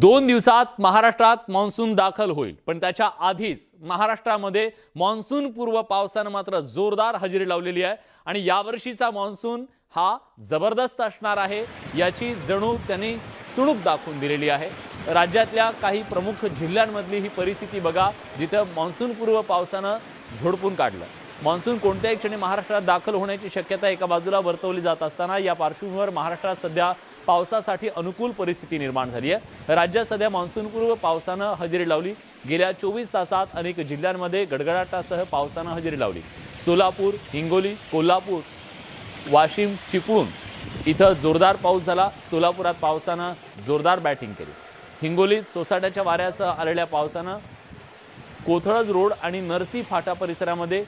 दोन दिवसात महाराष्ट्रात मान्सून दाखल होईल. पण त्याच्या आधीच महाराष्ट्रामध्ये मान्सून पूर्व पावसानं मात्र जोरदार हजेरी लावलेली आहे. आणि यावर्षीचा मान्सून हा जबरदस्त असणार आहे याची जणू त्यांनी चुणूक दाखवून दिलेली आहे. राज्यातल्या काही प्रमुख जिल्ह्यांमधली ही परिस्थिती बघा जिथं मान्सूनपूर्व पावसानं झोडपून काढलं. मान्सून कोणत्याही क्षणी महाराष्ट्रात दाखल होण्याची शक्यता एका बाजूला वर्तवली जात असताना या पार्श्वभूमीवर महाराष्ट्रात सध्या पावसासाठी अनुकूल परिस्थिती निर्माण झाली आहे. राज्यात सध्या मान्सूनपूर्व पावसानं हजेरी लावली. गेल्या चोवीस तासात अनेक जिल्ह्यांमध्ये गडगडाटासह पावसानं हजेरी लावली. सोलापूर हिंगोली कोल्हापूर वाशिम चिपळूण इथं जोरदार पाऊस झाला. सोलापुरात पावसानं जोरदार बॅटिंग केली. हिंगोलीत सोसाट्याच्या वाऱ्यासह आलेल्या पावसानं कोथळज रोड आणि नरसी फाटा परिसरामध्ये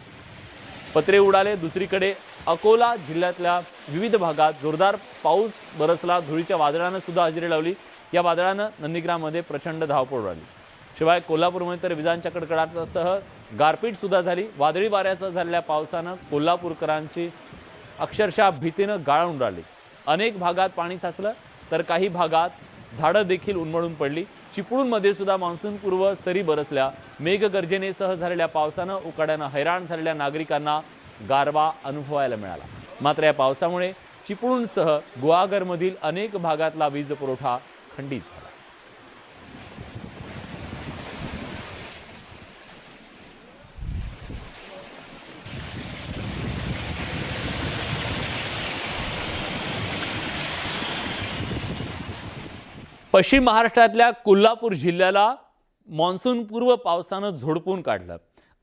पत्रे उडाले. दुसरीकडे अकोला जिल्ह्यातल्या विविध भागात जोरदार पाऊस बरसला. धुळीच्या वादळानं सुद्धा हजेरी लावली. या वादळानं नंदीग्राममध्ये प्रचंड धावपळ उडाली. शिवाय कोल्हापूरमध्ये तर विजांच्या कडकडाटासह गारपीट सुद्धा झाली. वादळी वाऱ्यासह झालेल्या पावसानं कोल्हापूरकरांची अक्षरशः भीतीनं गाळून उडाली. अनेक भागात पाणी साचलं तर काही भागात झाडं देखील उन्मळून पडली. चिपळूणमध्ये सुद्धा मान्सूनपूर्व सरी बरसल्या. मेघगर्जनेसह झालेल्या पावसानं उकाड्यानं हैराण झालेल्या नागरिकांना गारवा अनुभवायला मिळाला. मात्र या पावसामुळे चिपळूणसह गुहागरमधील अनेक भागातला वीज पुरवठा खंडित झाला. पश्चिम महाराष्ट्रातल्या कोल्हापूर जिल्ह्याला मान्सूनपूर्व पावसानं झोडपून काढलं.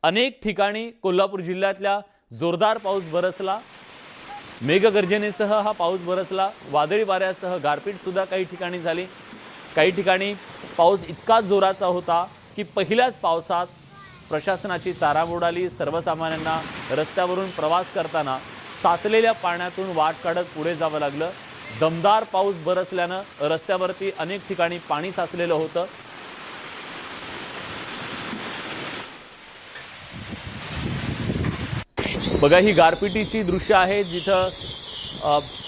अनेक ठिकाणी कोल्हापूर जिल्ह्यातल्या जोरदार पाऊस बरसला. मेघगर्जनेसह हा पाऊस बरसला. वादळी वाऱ्यासह गारपीटसुद्धा काही ठिकाणी झाली. काही ठिकाणी पाऊस इतका जोराचा होता की पहिल्याच पावसात प्रशासनाची तारांब उडाली सर्वसामान्यांना रस्त्यावरून प्रवास करताना साचलेल्या पाण्यातून वाट काढत पुढे जावं लागलं. दमदार पाऊस बरसल्यानं रस्त्यावरती अनेक ठिकाणी पाणी साचलेलं होतं. बघा ही गारपिटीची दृश्य आहे जिथं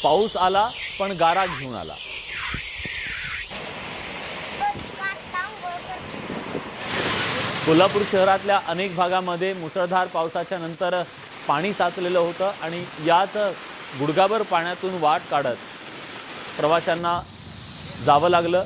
पाऊस आला पण गारा घेऊन आला. कोल्हापूर शहरातल्या अनेक भागामध्ये मुसळधार पावसाच्या नंतर पाणी साचलेलं होतं आणि याच गुडघाभर पाण्यातून वाट काढत प्रवाशांना जावं लागलं.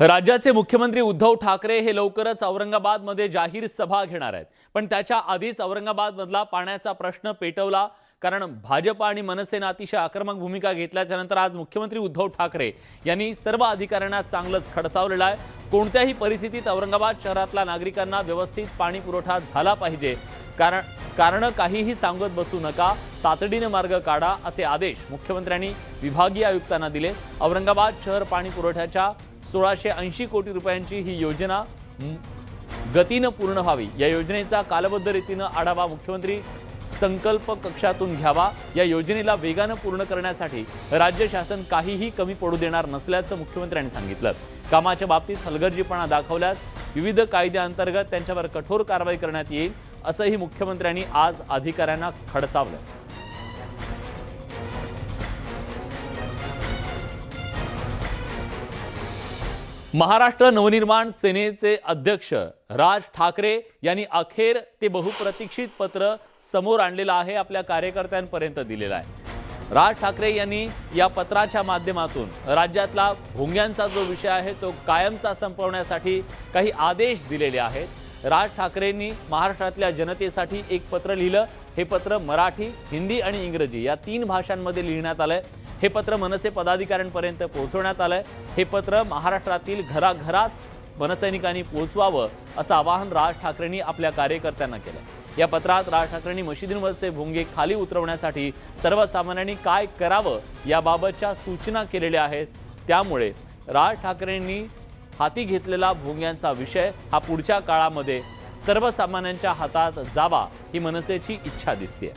राज्याचे मुख्यमंत्री उद्धव ठाकरे हे लवकरच औरंगाबादमध्ये जाहीर सभा घेणार आहेत. पण त्याच्या आधीच औरंगाबादमधला पाण्याचा प्रश्न पेटवला कारण भाजप आणि मनसेनं अतिशय आक्रमक भूमिका घेतल्याच्यानंतर आज मुख्यमंत्री उद्धव ठाकरे यांनी सर्व अधिकाऱ्यांना चांगलंच खडसावलेलं आहे. कोणत्याही परिस्थितीत औरंगाबाद शहरातल्या नागरिकांना व्यवस्थित पाणी पुरवठा झाला पाहिजे. कारण कारणं काहीही सांगत बसू नका तातडीने मार्ग काढा असे आदेश मुख्यमंत्र्यांनी विभागीय आयुक्तांना दिले. औरंगाबाद शहर पाणी पुरवठ्याच्या सोळाशे ऐंशी कोटी रुपयांची ही योजना गतीनं पूर्ण व्हावी. या योजनेचा कालबद्ध रीतीनं आढावा मुख्यमंत्री संकल्प कक्षातून घ्यावा. या योजनेला वेगानं पूर्ण करण्यासाठी राज्य शासन काहीही कमी पडू देणार नसल्याचं मुख्यमंत्र्यांनी सांगितलं. कामाच्या बाबतीत हलगर्जीपणा दाखवल्यास विविध कायद्याअंतर्गत त्यांच्यावर कठोर कारवाई करण्यात येईल असंही मुख्यमंत्र्यांनी आज अधिकाऱ्यांना खडसावलं. महाराष्ट्र नवनिर्माण सेनेचे अध्यक्ष राज ठाकरे यांनी अखेर ते बहुप्रतीक्षित पत्र समोर आणलेलं आहे आपल्या कार्यकर्त्यांपर्यंत दिलेलं आहे. राज ठाकरे यांनी या पत्राच्या माध्यमातून राज्यातला भोंग्यांचा जो विषय आहे तो कायमचा संपवण्यासाठी काही आदेश दिलेले आहेत. राज ठाकरेंनी महाराष्ट्रातल्या जनतेसाठी एक पत्र लिहिलं. हे पत्र मराठी हिंदी आणि इंग्रजी या तीन भाषांमध्ये लिहिण्यात आलंय. हे पत्र मनसे पदाधिकाऱ्यांपर्यंत पोहोचवण्यात आलंय. हे पत्र महाराष्ट्रातील घराघरात मनसैनिकांनी पोहोचवावं असं आवाहन राज ठाकरेंनी आपल्या कार्यकर्त्यांना केलं या पत्रात राज ठाकरेंनी मशिदींवरचे भोंगे खाली उतरवण्यासाठी सर्वसामान्यांनी काय करावं याबाबतच्या सूचना केलेल्या आहेत. त्यामुळे राज ठाकरेंनी हाती घेतलेला भोंग्यांचा विषय हा पुढच्या काळामध्ये सर्वसामान्यांच्या हातात जावा ही मनसेची इच्छा दिसते